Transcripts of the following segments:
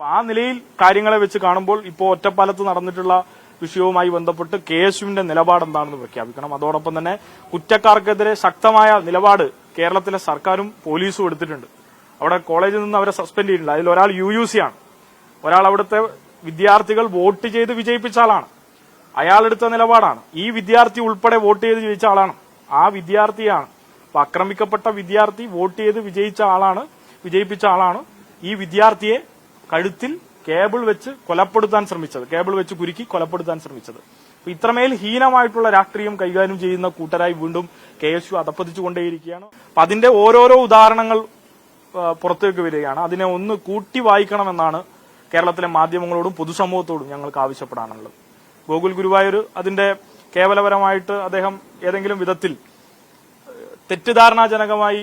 ആ നിലയിൽ കാര്യങ്ങളെ വെച്ച് കാണുമ്പോൾ ഇപ്പോൾ ഒറ്റപ്പാലത്ത് നടന്നിട്ടുള്ള വിഷയവുമായി ബന്ധപ്പെട്ട് കെ എസ് യുവിന്റെ നിലപാട് എന്താണെന്ന് പ്രഖ്യാപിക്കണം. അതോടൊപ്പം തന്നെ കുറ്റക്കാർക്കെതിരെ ശക്തമായ നിലപാട് കേരളത്തിലെ സർക്കാരും പോലീസും എടുത്തിട്ടുണ്ട്. അവിടെ കോളേജിൽ നിന്ന് അവരെ സസ്പെൻഡ് ചെയ്തിട്ടുണ്ട്. അതിൽ ഒരാൾ യു യു സി ആണ്. ഒരാൾ അവിടുത്തെ വിദ്യാർത്ഥികൾ വോട്ട് ചെയ്ത് വിജയിപ്പിച്ച ആളാണ്. അയാളെടുത്ത നിലപാടാണ്. ഈ വിദ്യാർത്ഥി ഉൾപ്പെടെ വോട്ട് ചെയ്ത് ജയിച്ച ആളാണ്. ആ വിദ്യാർത്ഥിയാണ് അപ്പൊ ആക്രമിക്കപ്പെട്ട വിദ്യാർത്ഥി വോട്ട് ചെയ്ത് വിജയിച്ച ആളാണ് വിജയിപ്പിച്ച ആളാണ്. ഈ വിദ്യാർത്ഥിയെ കഴുത്തിൽ കേബിൾ വെച്ച് കൊലപ്പെടുത്താൻ ശ്രമിച്ചത്. കേബിൾ വെച്ച് കുരുക്കി കൊലപ്പെടുത്താൻ ശ്രമിച്ചത്. അപ്പൊ ഇത്രമേൽ ഹീനമായിട്ടുള്ള രാഷ്ട്രീയം കൈകാര്യം ചെയ്യുന്ന കൂട്ടരായി വീണ്ടും കെ എസ് യു അതപ്പതിച്ചുകൊണ്ടേയിരിക്കുകയാണ് അപ്പൊ അതിന്റെ ഓരോരോ ഉദാഹരണങ്ങൾ പുറത്തേക്ക് വരികയാണ്. അതിനെ ഒന്ന് കൂട്ടി വായിക്കണമെന്നാണ് കേരളത്തിലെ മാധ്യമങ്ങളോടും പൊതുസമൂഹത്തോടും ഞങ്ങൾക്ക് ആവശ്യപ്പെടാനുള്ളത്. ഗോകുൽ ഗുരുവായൂർ അതിന്റെ കേവലപരമായിട്ട് അദ്ദേഹം ഏതെങ്കിലും വിധത്തിൽ തെറ്റിദ്ധാരണാജനകമായി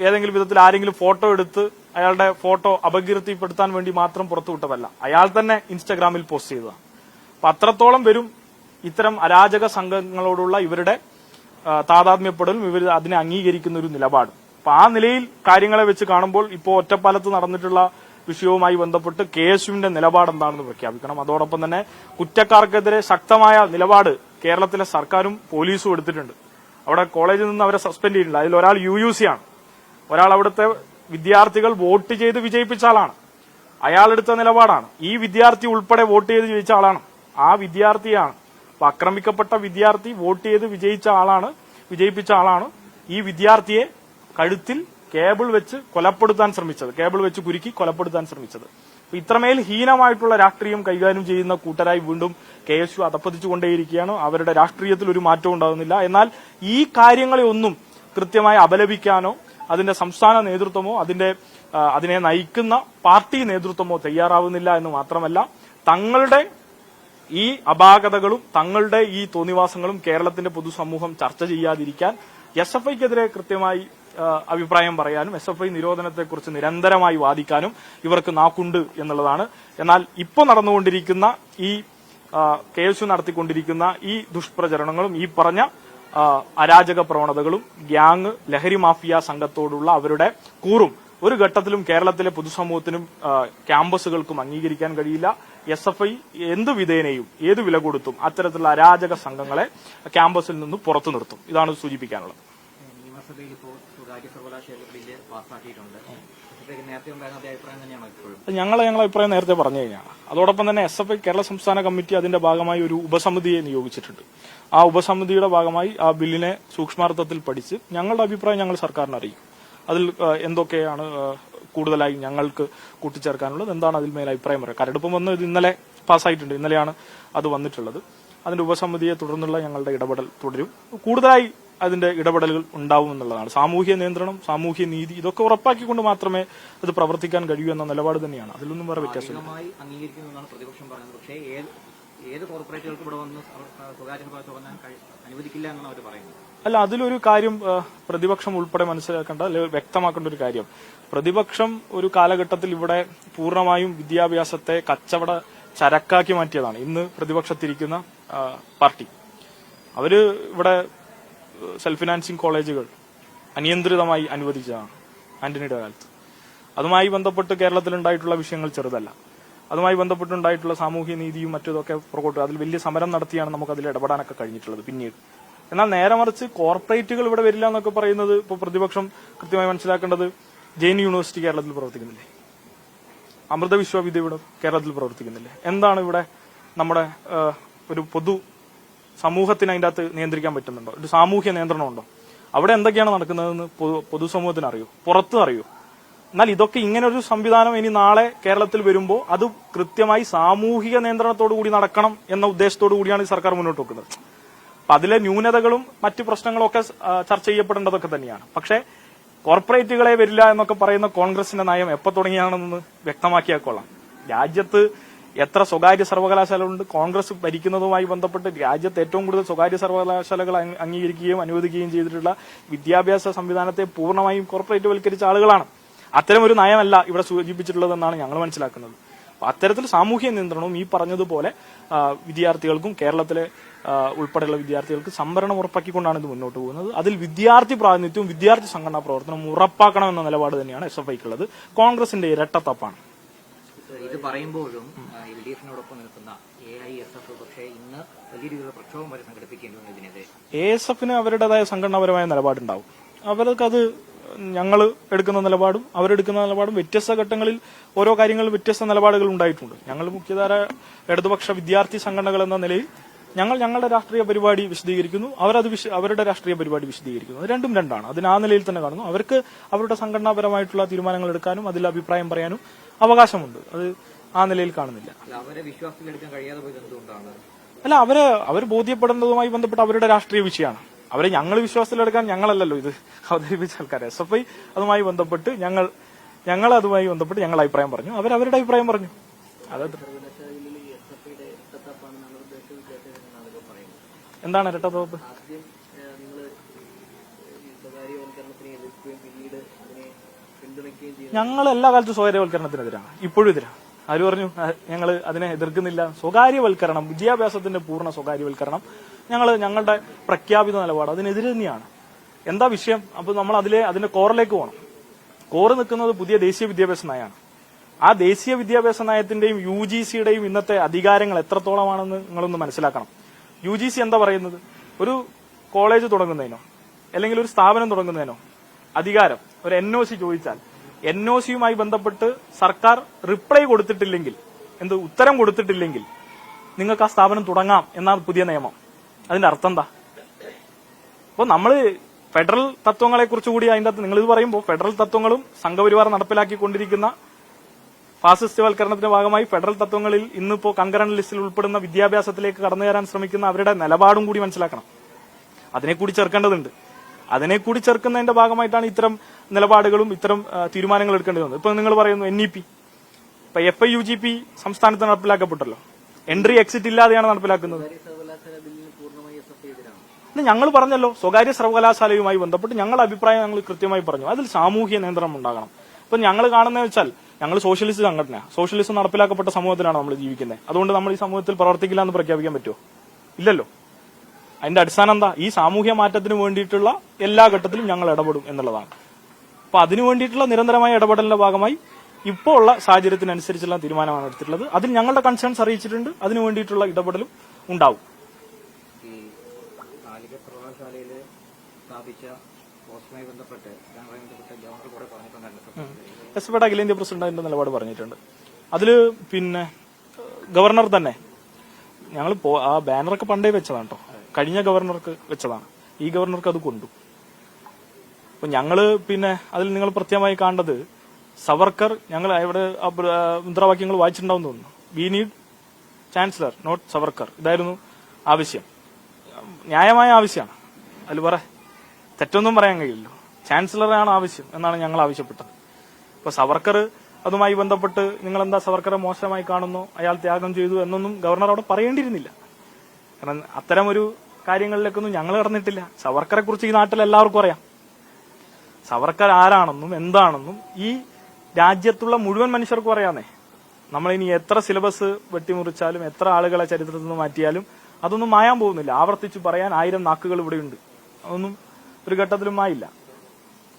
ഏതെങ്കിലും വിധത്തിൽ ആരെങ്കിലും ഫോട്ടോ എടുത്ത് അയാളുടെ ഫോട്ടോ അപകീർത്തിപ്പെടുത്താൻ വേണ്ടി മാത്രം പുറത്തുവിട്ടതല്ല. അയാൾ തന്നെ ഇൻസ്റ്റഗ്രാമിൽ പോസ്റ്റ് ചെയ്തതാണ്. അപ്പൊ അത്രത്തോളം വരും ഇത്തരം അരാജക സംഘങ്ങളോടുള്ള ഇവരുടെ താതാത്മ്യപ്പെടലും ഇവർ അതിനെ അംഗീകരിക്കുന്ന ഒരു നിലപാട്. അപ്പൊ ആ നിലയിൽ കാര്യങ്ങളെ വെച്ച് കാണുമ്പോൾ ഇപ്പോൾ ഒറ്റപ്പാലത്ത് നടന്നിട്ടുള്ള വിഷയവുമായി ബന്ധപ്പെട്ട് കെ നിലപാട് എന്താണെന്ന് പ്രഖ്യാപിക്കണം. അതോടൊപ്പം തന്നെ കുറ്റക്കാർക്കെതിരെ ശക്തമായ നിലപാട് കേരളത്തിലെ സർക്കാരും പോലീസും എടുത്തിട്ടുണ്ട്. അവിടെ കോളേജിൽ നിന്ന് അവരെ സസ്പെൻഡ് ചെയ്തിട്ടുണ്ട്. അതിൽ ഒരാൾ യു യു സി ആണ്. ഒരാൾ അവിടുത്തെ വിദ്യാർത്ഥികൾ വോട്ട് ചെയ്ത് വിജയിപ്പിച്ച ആളാണ്. അയാളെടുത്ത നിലപാടാണ്. ഈ വിദ്യാർത്ഥി ഉൾപ്പെടെ വോട്ട് ചെയ്ത് ജയിച്ച ആളാണ്. ആ വിദ്യാർത്ഥിയാണ് അപ്പൊ ആക്രമിക്കപ്പെട്ട വിദ്യാർത്ഥി വോട്ട് ചെയ്ത് വിജയിച്ച ആളാണ് വിജയിപ്പിച്ച ആളാണ് ഈ വിദ്യാർത്ഥിയെ കഴുത്തിൽ കേബിൾ വെച്ച് കൊലപ്പെടുത്താൻ ശ്രമിച്ചത്. കേബിൾ വെച്ച് കുരുക്കി കൊലപ്പെടുത്താൻ ശ്രമിച്ചത്. ഇത്രമേൽ ഹീനമായിട്ടുള്ള രാഷ്ട്രീയം കൈകാര്യം ചെയ്യുന്ന കൂട്ടരായി വീണ്ടും കെ എസ് യു അതപ്പതിച്ചുകൊണ്ടേയിരിക്കുകയാണ് അവരുടെ രാഷ്ട്രീയത്തിൽ ഒരു മാറ്റം ഉണ്ടാകുന്നില്ല. എന്നാൽ ഈ കാര്യങ്ങളെ ഒന്നും കൃത്യമായി അപലപിക്കാനോ അതിന്റെ സംസ്ഥാന നേതൃത്വമോ അതിന്റെ അതിനെ നയിക്കുന്ന പാർട്ടി നേതൃത്വമോ തയ്യാറാവുന്നില്ല എന്ന് മാത്രമല്ല തങ്ങളുടെ ഈ അപാകതകളും തങ്ങളുടെ ഈ തോന്നിവാസങ്ങളും കേരളത്തിന്റെ പൊതുസമൂഹം ചർച്ച ചെയ്യാതിരിക്കാൻ എസ് എഫ് ഐക്കെതിരെ കൃത്യമായി അഭിപ്രായം പറയാനും എസ് എഫ് ഐ നിരോധനത്തെക്കുറിച്ച് നിരന്തരമായി വാദിക്കാനും ഇവർക്ക് നാക്കുണ്ട് എന്നുള്ളതാണ്. എന്നാൽ ഇപ്പോൾ നടന്നുകൊണ്ടിരിക്കുന്ന ഈ കെ എസ് യു നടത്തിക്കൊണ്ടിരിക്കുന്ന ഈ ദുഷ്പ്രചരണങ്ങളും ഈ പറഞ്ഞ അരാജക പ്രവണതകളും ഗ്യാങ് ലഹരി മാഫിയ സംഘത്തോടുള്ള അവരുടെ കൂറും ഒരു ഘട്ടത്തിലും കേരളത്തിലെ പൊതുസമൂഹത്തിനും ക്യാമ്പസുകൾക്കും അംഗീകരിക്കാൻ കഴിയില്ല. എസ് എഫ് ഐ എന്ത് വിധേനയും ഏത് വില കൊടുത്തും അത്തരത്തിലുള്ള അരാജക സംഘങ്ങളെ ക്യാമ്പസിൽ നിന്ന് പുറത്തു നിർത്തും. ഇതാണ് സൂചിപ്പിക്കാനുള്ളത്. നിയമസഭയിൽ അഭിപ്രായം തന്നെയാണ് ഞങ്ങൾ ഞങ്ങളെ അഭിപ്രായം നേരത്തെ പറഞ്ഞു കഴിഞ്ഞാൽ അതോടൊപ്പം തന്നെ എസ് എഫ് ഐ കേരള സംസ്ഥാന കമ്മിറ്റി അതിന്റെ ഭാഗമായി ഒരു ഉപസമിതിയെ നിയോഗിച്ചിട്ടുണ്ട്. ആ ഉപസമിതിയുടെ ഭാഗമായി ആ ബില്ലിനെ സൂക്ഷ്മാർത്ഥത്തിൽ പഠിച്ച് ഞങ്ങളുടെ അഭിപ്രായം ഞങ്ങൾ സർക്കാരിന് അറിയിക്കും. അതിൽ എന്തൊക്കെയാണ് കൂടുതലായി ഞങ്ങൾക്ക് കൂട്ടിച്ചേർക്കാനുള്ളത് എന്താണ് അതിൽ മേലെ അഭിപ്രായം പറയുക. കരടുപ്പം വന്ന് ഇത് ഇന്നലെ പാസ്സായിട്ടുണ്ട്. ഇന്നലെയാണ് അത് വന്നിട്ടുള്ളത്. അതിന്റെ ഉപസമിതിയെ തുടർന്നുള്ള ഞങ്ങളുടെ ഇടപെടൽ തുടരും. കൂടുതലായി അതിന്റെ ഇടപെടലുകൾ ഉണ്ടാവുമെന്നുള്ളതാണ് സാമൂഹ്യ നിയന്ത്രണം സാമൂഹ്യ നീതി ഇതൊക്കെ ഉറപ്പാക്കിക്കൊണ്ട് മാത്രമേ അത് പ്രവർത്തിക്കാൻ കഴിയൂ എന്ന നിലപാട് തന്നെയാണ്. അതിലൊന്നും വേറെ ഏത് കോർപ്പറേറ്റുകൾക്ക് ഇവിടെ വന്ന് സ്വകാര്യ അനുവദിക്കില്ല എന്നാണ് അവർ പറയുന്നത്. അല്ല അതിലൊരു കാര്യം പ്രതിപക്ഷം ഉൾപ്പെടെ മനസ്സിലാക്കേണ്ട അല്ലെങ്കിൽ വ്യക്തമാക്കേണ്ട ഒരു കാര്യം. പ്രതിപക്ഷം ഒരു കാലഘട്ടത്തിൽ ഇവിടെ പൂർണമായും വിദ്യാഭ്യാസത്തെ കച്ചവട ചരക്കാക്കി മാറ്റിയതാണ്. ഇന്ന് പ്രതിപക്ഷത്തിരിക്കുന്ന പാർട്ടി. അവർ ഇവിടെ സെൽഫ് ഫിനാൻസിങ് കോളേജുകൾ അനിയന്ത്രിതമായി അനുവദിച്ചതാണ് ആന്റണിയുടെ കാലത്ത്. അതുമായി ബന്ധപ്പെട്ട് കേരളത്തിലുണ്ടായിട്ടുള്ള വിഷയങ്ങൾ ചെറുതല്ല. അതുമായി ബന്ധപ്പെട്ടുണ്ടായിട്ടുള്ള സാമൂഹ്യ നീതിയും മറ്റതൊക്കെ പുറകോട്ട് അതിൽ വലിയ സമരം നടത്തിയാണ് നമുക്ക് അതിൽ ഇടപെടാനൊക്കെ കഴിഞ്ഞിട്ടുള്ളത് പിന്നീട്. എന്നാൽ നേരെ മറിച്ച് കോർപ്പറേറ്റുകൾ ഇവിടെ വരില്ല എന്നൊക്കെ പറയുന്നത് ഇപ്പോൾ പ്രതിപക്ഷം കൃത്യമായി മനസ്സിലാക്കേണ്ടത് ജെയിൻ യൂണിവേഴ്സിറ്റി കേരളത്തിൽ പ്രവർത്തിക്കുന്നില്ലേ? അമൃത വിശ്വവിദ്യ ഇവിടെ കേരളത്തിൽ പ്രവർത്തിക്കുന്നില്ലേ? എന്താണ് ഇവിടെ നമ്മുടെ ഒരു പൊതു സമൂഹത്തിന് അതിന്റെ അകത്ത് നിയന്ത്രിക്കാൻ പറ്റുന്നുണ്ടോ? ഒരു സാമൂഹ്യ നിയന്ത്രണം ഉണ്ടോ? അവിടെ എന്തൊക്കെയാണ് നടക്കുന്നതെന്ന് പൊതു- പൊതുസമൂഹത്തിന് അറിയൂ? പുറത്ത് അറിയൂ? എന്നാൽ ഇതൊക്കെ ഇങ്ങനെ ഒരു സംവിധാനം ഇനി നാളെ കേരളത്തിൽ വരുമ്പോൾ അത് കൃത്യമായി സാമൂഹിക നിയന്ത്രണത്തോടു കൂടി നടക്കണം എന്ന ഉദ്ദേശത്തോടു കൂടിയാണ് ഈ സർക്കാർ മുന്നോട്ട് വെക്കുന്നത്. അപ്പൊ അതിലെ ന്യൂനതകളും മറ്റു പ്രശ്നങ്ങളും ഒക്കെ ചർച്ച ചെയ്യപ്പെടേണ്ടതൊക്കെ തന്നെയാണ്. പക്ഷേ കോർപ്പറേറ്റുകളെ വരില്ല എന്നൊക്കെ പറയുന്ന കോൺഗ്രസിന്റെ നയം എപ്പോ തുടങ്ങിയാണെന്ന് വ്യക്തമാക്കിയാൽ കൊള്ളാം. രാജ്യത്ത് എത്ര സ്വകാര്യ സർവകലാശാലകളുണ്ട്? കോൺഗ്രസ് ഭരിക്കുന്നതുമായി ബന്ധപ്പെട്ട് രാജ്യത്ത് ഏറ്റവും കൂടുതൽ സ്വകാര്യ സർവകലാശാലകൾ അംഗീകരിക്കുകയും അനുവദിക്കുകയും ചെയ്തിട്ടുള്ള വിദ്യാഭ്യാസ സംവിധാനത്തെ പൂർണമായും കോർപ്പറേറ്റ് വൽക്കരിച്ച ആളുകളാണ്. അത്തരം ഒരു നയമല്ല ഇവിടെ സൂചിപ്പിച്ചിട്ടുള്ളതെന്നാണ് ഞങ്ങൾ മനസ്സിലാക്കുന്നത്. അത്തരത്തിൽ സാമൂഹ്യ നിയന്ത്രണവും ഈ പറഞ്ഞതുപോലെ വിദ്യാർത്ഥികൾക്കും കേരളത്തിലെ ഉൾപ്പെടെയുള്ള വിദ്യാർത്ഥികൾക്ക് സംവരണം ഉറപ്പാക്കിക്കൊണ്ടാണ് ഇത് മുന്നോട്ട് പോകുന്നത്. അതിൽ വിദ്യാർത്ഥി പ്രാതിനിധ്യവും വിദ്യാർത്ഥി സംഘടനാ പ്രവർത്തനവും ഉറപ്പാക്കണമെന്ന നിലപാട് തന്നെയാണ് എസ് എഫ് ഐക്കുള്ളത്. കോൺഗ്രസിന്റെ ഇരട്ടത്തപ്പാണ്. ഇത് പറയുമ്പോഴും എൽ ഡി എഫിനോടൊപ്പം നിൽക്കുന്ന എ ഐ എസ് എഫ് പക്ഷേ ഇന്ന് വലിയ രീതിയിലുള്ള പ്രക്ഷോഭം വരെ സംഘടിപ്പിക്കേണ്ടി വന്നു ഇതിനെതിരെ എ എസ് എഫിന് അവരുടേതായ സംഘടനാപരമായ നിലപാടുണ്ടാവും. അവർക്കത് ഞങ്ങൾ എടുക്കുന്ന നിലപാടും അവരെടുക്കുന്ന നിലപാടും വ്യത്യസ്ത ഘട്ടങ്ങളിൽ ഓരോ കാര്യങ്ങളിൽ വ്യത്യസ്ത നിലപാടുകൾ ഉണ്ടായിട്ടുണ്ട്. ഞങ്ങൾ മുഖ്യധാര ഇടതുപക്ഷ വിദ്യാർത്ഥി സംഘടനകൾ എന്ന നിലയിൽ ഞങ്ങൾ ഞങ്ങളുടെ രാഷ്ട്രീയ പരിപാടി വിശദീകരിക്കുന്നു. അവരത് വിശ- അവരുടെ രാഷ്ട്രീയ പരിപാടി വിശദീകരിക്കുന്നു. അത് രണ്ടും രണ്ടാണ്. അതിന് ആ നിലയിൽ തന്നെ കാണുന്നു. അവർക്ക് അവരുടെ സംഘടനാപരമായിട്ടുള്ള തീരുമാനങ്ങൾ എടുക്കാനും അതിൽ അഭിപ്രായം പറയാനും അവകാശമുണ്ട്. അത് ആ നിലയിൽ കാണുന്നില്ല. അല്ല, അവരെ അവർ ബോധ്യപ്പെടുന്നതുമായി ബന്ധപ്പെട്ട് അവരുടെ രാഷ്ട്രീയ വിഷയമാണ്. അവരെ ഞങ്ങൾ വിശ്വാസത്തിലെടുക്കാൻ ഞങ്ങളല്ലല്ലോ ഇത് അവതരിപ്പിച്ച ആൾക്കാർ എസ് എഫ് ഐ അതുമായി ബന്ധപ്പെട്ട് ഞങ്ങൾ ഞങ്ങൾ അതുമായി ബന്ധപ്പെട്ട് ഞങ്ങൾ അഭിപ്രായം പറഞ്ഞു. അവർ അവരുടെ അഭിപ്രായം പറഞ്ഞു. അതത് എന്താണ് ഇരട്ടത്തോപ്പ് ഞങ്ങൾ എല്ലാ കാലത്തും സ്വകാര്യവൽക്കരണത്തിനെതിരാണ്. ഇപ്പോഴും എതിരാണ്. ആര് പറഞ്ഞു? ഞങ്ങൾ അതിനെ എതിർക്കുന്നില്ല. സ്വകാര്യവൽക്കരണം വിദ്യാഭ്യാസത്തിന്റെ പൂർണ സ്വകാര്യവൽക്കരണം ഞങ്ങൾ ഞങ്ങളുടെ പ്രഖ്യാപിത നിലപാട് അതിനെതിരെ തന്നെയാണ്. എന്താ വിഷയം? അപ്പൊ നമ്മൾ അതിലെ അതിന്റെ കോറിലേക്ക് പോകണം. കോറ് നിൽക്കുന്നത് പുതിയ ദേശീയ വിദ്യാഭ്യാസ നയമാണ്. ആ ദേശീയ വിദ്യാഭ്യാസ നയത്തിന്റെയും യു ജി സിയുടെയും ഇന്നത്തെ അധികാരങ്ങൾ എത്രത്തോളമാണെന്ന് നിങ്ങളൊന്ന് മനസ്സിലാക്കണം. യു ജി സി എന്താ പറയുന്നത്? ഒരു കോളേജ് തുടങ്ങുന്നതിനോ അല്ലെങ്കിൽ ഒരു സ്ഥാപനം തുടങ്ങുന്നതിനോ അധികാരം ഒരു എൻ ഒ സി ചോദിച്ചാൽ എൻ ഒ സിയുമായി ബന്ധപ്പെട്ട് സർക്കാർ റിപ്ലൈ കൊടുത്തിട്ടില്ലെങ്കിൽ എന്ത് ഉത്തരം കൊടുത്തിട്ടില്ലെങ്കിൽ നിങ്ങൾക്ക് ആ സ്ഥാപനം തുടങ്ങാം എന്നാണ് പുതിയ നിയമം. അതിന്റെ അർത്ഥം എന്താ? അപ്പോൾ നമ്മൾ ഫെഡറൽ തത്വങ്ങളെ കുറിച്ച് കൂടി അതിന്റെ അകത്ത് നിങ്ങൾ ഇത് പറയുമ്പോൾ ഫെഡറൽ തത്വങ്ങളും സംഘപരിവാർ നടപ്പിലാക്കിക്കൊണ്ടിരിക്കുന്ന ഫാസിസ്റ്റ് വൽക്കരണത്തിന്റെ ഭാഗമായി ഫെഡറൽ തത്വങ്ങളിൽ ഇന്നിപ്പോ കങ്കറന്റ് ലിസ്റ്റിൽ ഉൾപ്പെടുന്ന വിദ്യാഭ്യാസത്തിലേക്ക് കടന്നു കയറാൻ ശ്രമിക്കുന്ന അവരുടെ നിലപാടും കൂടി മനസ്സിലാക്കണം. അതിനെ കൂടി ചേർക്കേണ്ടതുണ്ട്. അതിനെ കൂടി ചേർക്കുന്നതിന്റെ ഭാഗമായിട്ടാണ് ഇത്തരം നിലപാടുകളും ഇത്തരം തീരുമാനങ്ങൾ എടുക്കേണ്ടി വന്നത് ഇപ്പൊ നിങ്ങൾ പറയുന്നു എൻ ഇ പി ഇപ്പൊ F I U G P സംസ്ഥാനത്ത് നടപ്പിലാക്കപ്പെട്ടല്ലോ. എൻട്രി എക്സിറ്റ് ഇല്ലാതെയാണ് നടപ്പിലാക്കുന്നത്. ഞങ്ങൾ പറഞ്ഞല്ലോ സ്വകാര്യ സർവകലാശാലയുമായി ബന്ധപ്പെട്ട് ഞങ്ങളുടെ അഭിപ്രായം ഞങ്ങൾ കൃത്യമായി പറഞ്ഞു. അതിൽ സാമൂഹ്യ നിയന്ത്രണം ഉണ്ടാകണം. ഇപ്പൊ ഞങ്ങൾ കാണുന്നത് വെച്ചാൽ ഞങ്ങൾ സോഷ്യലിസ്റ്റ് സംഘടന സോഷ്യലിസ്റ്റ് നടപ്പിലാക്കപ്പെട്ട സമൂഹത്തിലാണ് നമ്മൾ ജീവിക്കുന്നത് അതുകൊണ്ട് നമ്മൾ ഈ സമൂഹത്തിൽ പ്രവർത്തിക്കില്ല എന്ന് പ്രഖ്യാപിക്കാൻ പറ്റുമോ ഇല്ലല്ലോ. അതിന്റെ അടിസ്ഥാനം എന്താ? ഈ സാമൂഹ്യ മാറ്റത്തിന് വേണ്ടിയിട്ടുള്ള എല്ലാ ഘട്ടത്തിലും ഞങ്ങൾ ഇടപെടും എന്നുള്ളതാണ്. അപ്പൊ അതിനു വേണ്ടിയിട്ടുള്ള നിരന്തരമായ ഇടപെടലിന്റെ ഭാഗമായി ഇപ്പോൾ ഉള്ള സാഹചര്യത്തിനനുസരിച്ചുള്ള തീരുമാനമാണ് എടുത്തിട്ടുള്ളത്. അതിൽ ഞങ്ങളുടെ കൺസേൺസ് അറിയിച്ചിട്ടുണ്ട്. അതിനു വേണ്ടിയിട്ടുള്ള ഇടപെടലും ഉണ്ടാവും. സ്ഥാപിച്ച പോസ്റ്റുമായി ബന്ധപ്പെട്ട് ഇതുമായി ബന്ധപ്പെട്ട് ഗവർണർ കൂടെ പറഞ്ഞിട്ടുണ്ടായിരുന്നു. എസ് എഫ് അഖിലേന്ത്യാ പ്രസിഡന്റ് അതിന്റെ നിലപാട് പറഞ്ഞിട്ടുണ്ട്. അതിൽ പിന്നെ ഗവർണർ തന്നെ. ഞങ്ങൾ ആ ബാനറൊക്കെ പണ്ടേ വെച്ചതാണ് കേട്ടോ കഴിഞ്ഞ ഗവർണർക്ക് വെച്ചതാണ്. ഈ ഗവർണർക്ക് അത് കൊണ്ടു. അപ്പൊ ഞങ്ങൾ പിന്നെ അതിൽ നിങ്ങൾ പ്രത്യേകമായി കാണേണ്ടത് സവർക്കർ ഞങ്ങൾ ഇവിടെ മുദ്രാവാക്യങ്ങൾ വായിച്ചിട്ടുണ്ടാവും തോന്നുന്നു. We need chancellor not Savarkar. ഇതായിരുന്നു ആവശ്യം. ന്യായമായ ആവശ്യമാണ്. അതിൽ പറ. തെറ്റൊന്നും പറയാൻ കഴിയില്ല. ചാൻസലറാണ് ആവശ്യം എന്നാണ് ഞങ്ങൾ ആവശ്യപ്പെട്ടത്. ഇപ്പൊ സവർക്കർ അതുമായി ബന്ധപ്പെട്ട് നിങ്ങൾ എന്താ സവർക്കറെ മോശമായി കാണുന്നു അയാൾ ത്യാഗം ചെയ്തു എന്നൊന്നും ഗവർണർ അവിടെ പറയേണ്ടിയിരുന്നില്ല. കാരണം അത്തരം ഒരു കാര്യങ്ങളിലേക്കൊന്നും ഞങ്ങൾ കടന്നിട്ടില്ല. സവർക്കറെ കുറിച്ച് ഈ നാട്ടിൽ എല്ലാവർക്കും അറിയാം. സവർക്കർ ആരാണെന്നും എന്താണെന്നും ഈ രാജ്യത്തുള്ള മുഴുവൻ മനുഷ്യർക്കും അറിയാന്നേ. ഇനി എത്ര സിലബസ് വെട്ടിമുറിച്ചാലും എത്ര ആളുകളെ ചരിത്രത്തിൽ നിന്ന് മാറ്റിയാലും അതൊന്നും മായാൻ പോകുന്നില്ല. ആവർത്തിച്ചു പറയാൻ ആയിരം നാക്കുകൾ ഇവിടെയുണ്ട്. അതൊന്നും ഒരു ഘട്ടത്തിലും ആയില്ല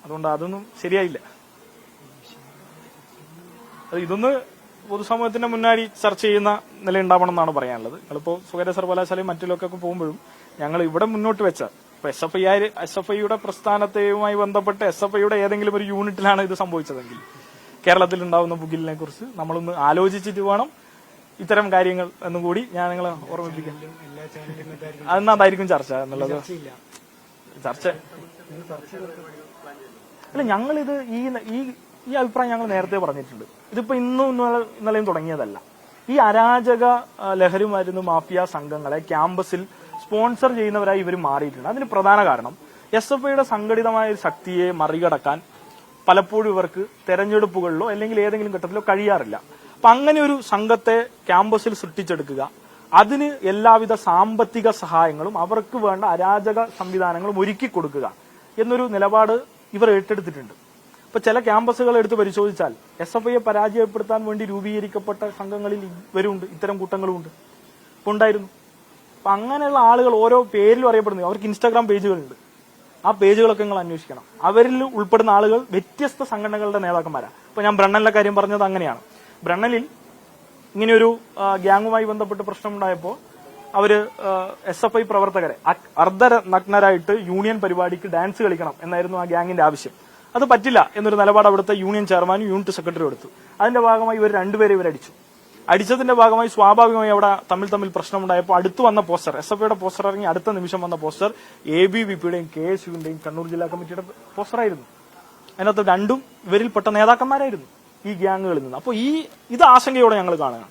അതുകൊണ്ട് അതൊന്നും ശരിയായില്ല. ഇതൊന്ന് പൊതുസമൂഹത്തിന്റെ മുന്നാടി ചർച്ച ചെയ്യുന്ന നില ഉണ്ടാവണം എന്നാണ് പറയാനുള്ളത്. നിങ്ങളിപ്പോ സ്വകാര്യ സർവകലാശാലയും മറ്റിലൊക്കെ പോകുമ്പോഴും ഞങ്ങൾ ഇവിടെ മുന്നോട്ട് വെച്ച ഇപ്പൊ S F I S F ഐയുടെ പ്രസ്ഥാനത്തെയുമായി ബന്ധപ്പെട്ട് എസ് എഫ് ഐയുടെ ഏതെങ്കിലും ഒരു യൂണിറ്റിലാണ് ഇത് സംഭവിച്ചതെങ്കിൽ കേരളത്തിൽ ഉണ്ടാവുന്ന പുകിലിനെ കുറിച്ച് നമ്മളൊന്ന് ആലോചിച്ചിട്ട് വേണം ഇത്തരം കാര്യങ്ങൾ എന്നും കൂടി ഞാൻ നിങ്ങളെ ഓർമ്മിപ്പിക്കാം അതെന്നാ അതായിരിക്കും ചർച്ച എന്നുള്ളത്? ചർച്ച. അല്ല ഞങ്ങളിത് ഈ ഈ ഈ അഭിപ്രായം ഞങ്ങൾ നേരത്തെ പറഞ്ഞിട്ടുണ്ട്. ഇതിപ്പോ ഇന്നും ഇന്നലെ- ഇന്നലെയും തുടങ്ങിയതല്ല. ഈ അരാജക ലഹരി മരുന്ന് മാഫിയ സംഘങ്ങളെ ക്യാമ്പസിൽ സ്പോൺസർ ചെയ്യുന്നവരായി ഇവർ മാറിയിട്ടുണ്ട്. അതിന് പ്രധാന കാരണം എസ് എഫ് ഐയുടെ സംഘടിതമായ ശക്തിയെ മറികടക്കാൻ പലപ്പോഴും ഇവർക്ക് തെരഞ്ഞെടുപ്പുകളിലോ അല്ലെങ്കിൽ ഏതെങ്കിലും ഘട്ടത്തിലോ കഴിയാറില്ല. അപ്പൊ അങ്ങനെ ഒരു സംഘത്തെ ക്യാമ്പസിൽ സൃഷ്ടിച്ചെടുക്കുക അതിന് എല്ലാവിധ സാമ്പത്തിക സഹായങ്ങളും അവർക്ക് വേണ്ട അരാജക സംവിധാനങ്ങളും ഒരുക്കി കൊടുക്കുക എന്നൊരു നിലപാട് ഇവർ ഏറ്റെടുത്തിട്ടുണ്ട്. ഇപ്പൊ ചില ക്യാമ്പസുകൾ എടുത്ത് പരിശോധിച്ചാൽ എസ് എഫ് ഐയെ പരാജയപ്പെടുത്താൻ വേണ്ടി രൂപീകരിക്കപ്പെട്ട സംഘങ്ങളിൽ ഇവരുണ്ട് ഇത്തരം കൂട്ടങ്ങളുമുണ്ട്. ഉണ്ടായിരുന്നു. അപ്പൊ അങ്ങനെയുള്ള ആളുകൾ ഓരോ പേരിലും അറിയപ്പെടുന്നു. അവർക്ക് ഇൻസ്റ്റാഗ്രാം പേജുകളുണ്ട്. ആ പേജുകളൊക്കെ നിങ്ങൾ അന്വേഷിക്കണം. അവരിൽ ഉൾപ്പെടുന്ന ആളുകൾ വ്യത്യസ്ത സംഘടനകളുടെ നേതാക്കന്മാരാണ് ഇപ്പൊ ഞാൻ ബ്രണ്ണനിലെ കാര്യം പറഞ്ഞത് അങ്ങനെയാണ്. ബ്രണ്ണനിൽ ഇങ്ങനെയൊരു ഗ്യാങ്ങുമായി ബന്ധപ്പെട്ട് പ്രശ്നമുണ്ടായപ്പോൾ അവർ എസ് എഫ് ഐ പ്രവർത്തകരെ അർദ്ധ നഗ്നരായിട്ട് യൂണിയൻ പരിപാടിക്ക് ഡാൻസ് കളിക്കണം എന്നായിരുന്നു ആ ഗ്യാങ്ങിന്റെ ആവശ്യം. അത് പറ്റില്ല എന്നൊരു നിലപാട് അവിടുത്തെ യൂണിയൻ ചെയർമാനും യൂണിറ്റ് സെക്രട്ടറി എടുത്തു. അതിന്റെ ഭാഗമായി ഇവർ രണ്ടുപേരെ ഇവർ അടിച്ചു. അടിച്ചതിന്റെ ഭാഗമായി സ്വാഭാവികമായി അവിടെ തമ്മിൽ തമ്മിൽ പ്രശ്നമുണ്ടായപ്പോൾ അടുത്ത് വന്ന പോസ്റ്റർ എസ് എഫ് ഐയുടെ പോസ്റ്റർ ഇറങ്ങി അടുത്ത നിമിഷം വന്ന പോസ്റ്റർ എ ബി വി പിയുടെയും കെ എസ് യുവിന്റെയും കണ്ണൂർ ജില്ലാ കമ്മിറ്റിയുടെ പോസ്റ്ററായിരുന്നു. അതിനകത്ത് രണ്ടും ഇവരിൽപ്പെട്ട നേതാക്കന്മാരായിരുന്നു. ഈ ഗ്യാങ്ങുകളിൽ നിന്ന്. അപ്പോൾ ഈ ഇത് ആശങ്കയോടെ ഞങ്ങൾ കാണുകയാണ്.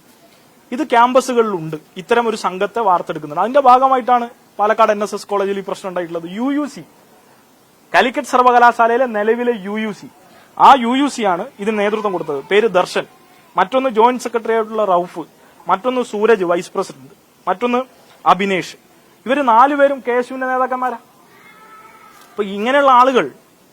ഇത് ക്യാമ്പസുകളിലുണ്ട്. ഇത്തരം ഒരു സംഘത്തെ വാർത്തെടുക്കുന്നുണ്ട് അതിന്റെ ഭാഗമായിട്ടാണ് പാലക്കാട് എൻ എസ് എസ് കോളേജിൽ ഈ പ്രശ്നം ഉണ്ടായിട്ടുള്ളത്. യു യു സി കാലിക്കറ്റ് സർവകലാശാലയിലെ നിലവിലെ യു യു സി ആ യു യു സി ആണ് ഇതിന് നേതൃത്വം കൊടുത്തത്. പേര് ദർശൻ. മറ്റൊന്ന് ജോയിന്റ് സെക്രട്ടറി ആയിട്ടുള്ള റൌഫ്. മറ്റൊന്ന് സൂരജ് വൈസ് പ്രസിഡന്റ്. മറ്റൊന്ന് അഭിനേഷ്. ഇവർ നാലുപേരും കെ എസ് യുവിന്റെ നേതാക്കന്മാരാ. അപ്പൊ ഇങ്ങനെയുള്ള ആളുകൾ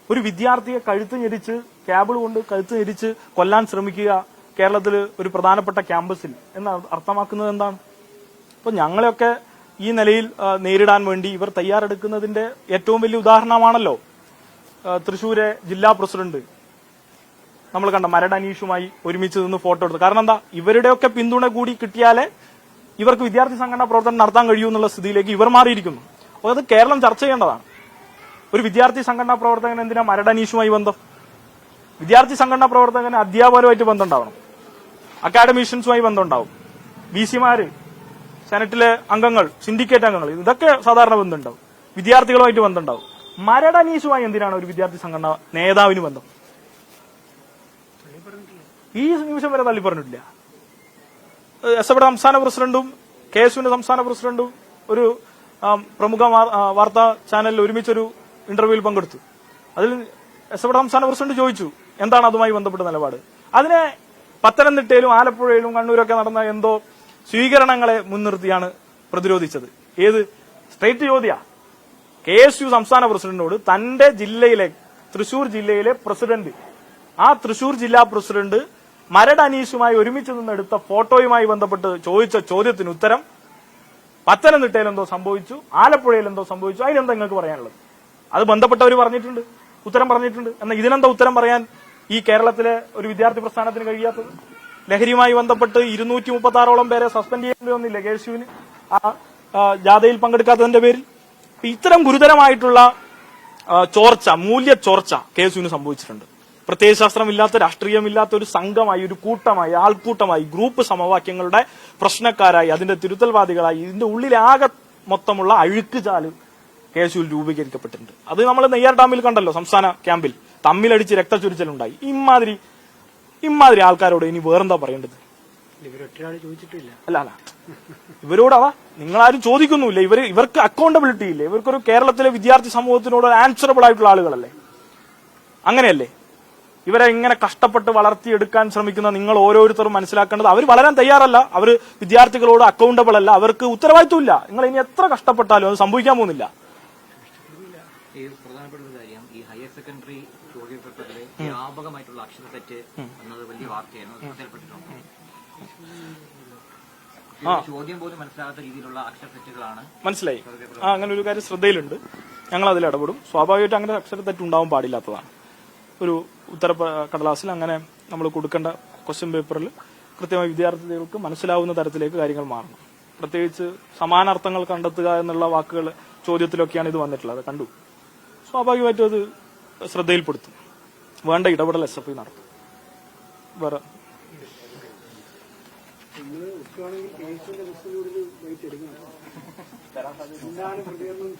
ഒരു വിദ്യാർത്ഥിയെ കഴുത്ത് ഞെരിച്ച് ക്യാബിൾ കൊണ്ട് കഴുത്ത് തിരിച്ച് കൊല്ലാൻ ശ്രമിക്കുക കേരളത്തിൽ ഒരു പ്രധാനപ്പെട്ട ക്യാമ്പസിൽ. എന്ന് അർത്ഥമാക്കുന്നത് എന്താണ്? അപ്പൊ ഞങ്ങളെയൊക്കെ ഈ നിലയിൽ നേരിടാൻ വേണ്ടി ഇവർ തയ്യാറെടുക്കുന്നതിന്റെ ഏറ്റവും വലിയ ഉദാഹരണമാണല്ലോ തൃശൂരെ ജില്ലാ പ്രസിഡന്റ് നമ്മൾ കണ്ട മരട് അനീഷുമായി ഒരുമിച്ച് നിന്ന് ഫോട്ടോ എടുത്തു. കാരണം എന്താ? ഇവരുടെയൊക്കെ പിന്തുണ കൂടി കിട്ടിയാലേ ഇവർക്ക് വിദ്യാർത്ഥി സംഘടനാ പ്രവർത്തനം നടത്താൻ കഴിയൂ എന്നുള്ള സ്ഥിതിയിലേക്ക് ഇവർ മാറിയിരിക്കുന്നു. അപ്പോൾ അത് കേരളം ചർച്ച ചെയ്യേണ്ടതാണ്. ഒരു വിദ്യാർത്ഥി സംഘടനാ പ്രവർത്തകൻ എന്തിനാ മരട് അനീഷുമായി ബന്ധം? വിദ്യാർത്ഥി സംഘടനാ പ്രവർത്തകന് അധ്യാപകരുമായിട്ട് ബന്ധം ഉണ്ടാവണം അക്കാഡമീഷ്യൻസുമായി ബന്ധം ഉണ്ടാവും ബി സിമാര് സെനറ്റിലെ അംഗങ്ങൾ സിൻഡിക്കേറ്റ് അംഗങ്ങൾ ഇതൊക്കെ സാധാരണ ബന്ധമുണ്ടാവും. വിദ്യാർത്ഥികളുമായിട്ട് ബന്ധമുണ്ടാവും. മരടനീസുമായി എന്തിനാണ് ഒരു വിദ്യാർത്ഥി സംഘടന നേതാവിന് ബന്ധം? ഈ നിമിഷം വരെ തള്ളി പറഞ്ഞിട്ടില്ല എസ് എഫ് സംസ്ഥാന പ്രസിഡന്റും കെ എസ് യുവിന്റെ സംസ്ഥാന പ്രസിഡന്റും ഒരു പ്രമുഖ വാർത്താ ചാനലിൽ ഒരുമിച്ചൊരു ഇന്റർവ്യൂവിൽ പങ്കെടുത്തു. അതിൽ എസ് എഫ് സംസ്ഥാന പ്രസിഡന്റ് ചോദിച്ചു എന്താണ് അതുമായി ബന്ധപ്പെട്ട നിലപാട്? അതിനെ പത്തനംതിട്ടയിലും ആലപ്പുഴയിലും കണ്ണൂരൊക്കെ നടന്ന എന്തോ സ്വീകരണങ്ങളെ മുൻനിർത്തിയാണ് പ്രതിരോധിച്ചത്. ഏത്? സ്ട്രേറ്റ് ചോദ്യ കെ എസ് യു സംസ്ഥാന പ്രസിഡന്റിനോട് തന്റെ ജില്ലയിലെ തൃശൂർ ജില്ലയിലെ പ്രസിഡന്റ് ആ തൃശൂർ ജില്ലാ പ്രസിഡന്റ് മരട് അനീഷുമായി ഒരുമിച്ച് നിന്നെടുത്ത ഫോട്ടോയുമായി ബന്ധപ്പെട്ട് ചോദിച്ച ചോദ്യത്തിന് ഉത്തരം പത്തനംതിട്ടയിൽ എന്തോ സംഭവിച്ചു ആലപ്പുഴയിൽ എന്തോ സംഭവിച്ചു അതിനെന്താ നിങ്ങൾക്ക് പറയാനുള്ളത്? അത് ബന്ധപ്പെട്ടവർ പറഞ്ഞിട്ടുണ്ട്. ഉത്തരം പറഞ്ഞിട്ടുണ്ട്. എന്നാൽ ഇതിനെന്താ ഉത്തരം പറയാൻ ഈ കേരളത്തിലെ ഒരു വിദ്യാർത്ഥി പ്രസ്ഥാനത്തിന് കഴിയാത്തത്? ലഹരിയുമായി ബന്ധപ്പെട്ട് ഇരുന്നൂറ്റി മുപ്പത്തി ആറോളം പേരെ സസ്പെൻഡ് ചെയ്യേണ്ടി വന്നില്ല കേശുവിന്? ആ ജാഥയിൽ പങ്കെടുക്കാത്തതിന്റെ പേരിൽ? ഇത്തരം ഗുരുതരമായിട്ടുള്ള ചോർച്ച മൂല്യ ചോർച്ച കെ എസ് യുവിന് സംഭവിച്ചിട്ടുണ്ട് പ്രത്യയശാസ്ത്രമില്ലാത്ത രാഷ്ട്രീയമില്ലാത്ത ഒരു സംഘമായി ഒരു കൂട്ടമായി ആൾക്കൂട്ടമായി ഗ്രൂപ്പ് സമവാക്യങ്ങളുടെ പ്രശ്നക്കാരായി അതിന്റെ തിരുത്തൽവാദികളായി ഇതിന്റെ ഉള്ളിലാകെ മൊത്തമുള്ള അഴുക്ക് ചാൽ കെ എസ് യു രൂപീകരിക്കപ്പെട്ടിട്ടുണ്ട്. അത് നമ്മൾ നെയ്യാർ ഡാമിൽ കണ്ടല്ലോ സംസ്ഥാന ക്യാമ്പിൽ. തമ്മിലടിച്ച് രക്തചൊരിച്ചലുണ്ടായി ഇമാതിരി ഇമാതിരി ആൾക്കാരോട് ഇനി വേറെന്താ പറയേണ്ടത്? ചോദിച്ചിട്ടില്ല. അല്ല അല്ല. ഇവരോട് അതാ നിങ്ങളാരും ചോദിക്കുന്നുമില്ല. ഇവർ ഇവർക്ക് അക്കൗണ്ടബിലിറ്റി ഇല്ലേ? ഇവർക്കൊരു കേരളത്തിലെ വിദ്യാർത്ഥി സമൂഹത്തിനോട് ആൻസറബിൾ ആയിട്ടുള്ള ആളുകളല്ലേ? അങ്ങനെയല്ലേ? ഇവരെ ഇങ്ങനെ കഷ്ടപ്പെട്ട് വളർത്തിയെടുക്കാൻ ശ്രമിക്കുന്ന നിങ്ങൾ ഓരോരുത്തരും മനസ്സിലാക്കേണ്ടത് അവർ വളരാൻ തയ്യാറല്ല. അവർ വിദ്യാർത്ഥികളോട് അക്കൗണ്ടബിൾ അല്ല. അവർക്ക് ഉത്തരവാദിത്വമില്ല. നിങ്ങൾ ഇനി എത്ര കഷ്ടപ്പെട്ടാലും അത് സംഭവിക്കാൻ പോകുന്നില്ല. ഈ പ്രധാനപ്പെട്ട ഒരു കാര്യം ഈ ഹയർ സെക്കൻഡറി ചോദ്യപേപ്പറിലെ വ്യാപകമായിട്ടുള്ള അക്ഷര തെറ്റ് എന്നത് വലിയ വാർത്തയാണ്. അത് ശ്രദ്ധയിൽപ്പെട്ടിട്ടുണ്ട്. ചോദ്യം പോലും മനസ്സിലാകാത്ത രീതിയിലുള്ള അക്ഷര തെറ്റുകളാണ് മനസ്സിലായി. ആ അങ്ങനെ ഒരു കാര്യം ശ്രദ്ധയിലുണ്ട്. ഞങ്ങൾ അതിൽ ഇടപെടും. സ്വാഭാവികമായിട്ട് അങ്ങനെ അക്ഷരത്തെറ്റ് ഉണ്ടാവാൻ പാടില്ലാത്തതാണ്. ഒരു ഉത്തര കടലാസിൽ അങ്ങനെ നമ്മൾ കൊടുക്കേണ്ട ക്വസ്റ്റ്യൻ പേപ്പറിൽ കൃത്യമായി വിദ്യാർത്ഥികൾക്ക് മനസ്സിലാവുന്ന തരത്തിലേക്ക് കാര്യങ്ങൾ മാറണം. പ്രത്യേകിച്ച് സമാനാർത്ഥങ്ങൾ കണ്ടെത്തുക എന്നുള്ള വാക്കുകൾ ചോദ്യത്തിലൊക്കെയാണ് ഇത് വന്നിട്ടുള്ളത്. കണ്ടു. സ്വാഭാവികമായിട്ടും അത് ശ്രദ്ധയിൽപ്പെടുത്തും. വേണ്ട ഇടപെടൽ എസ് എഫ് ഐ നടത്തും. വേറെ അതെ അതെ എന്താണ് പ്രതികരണം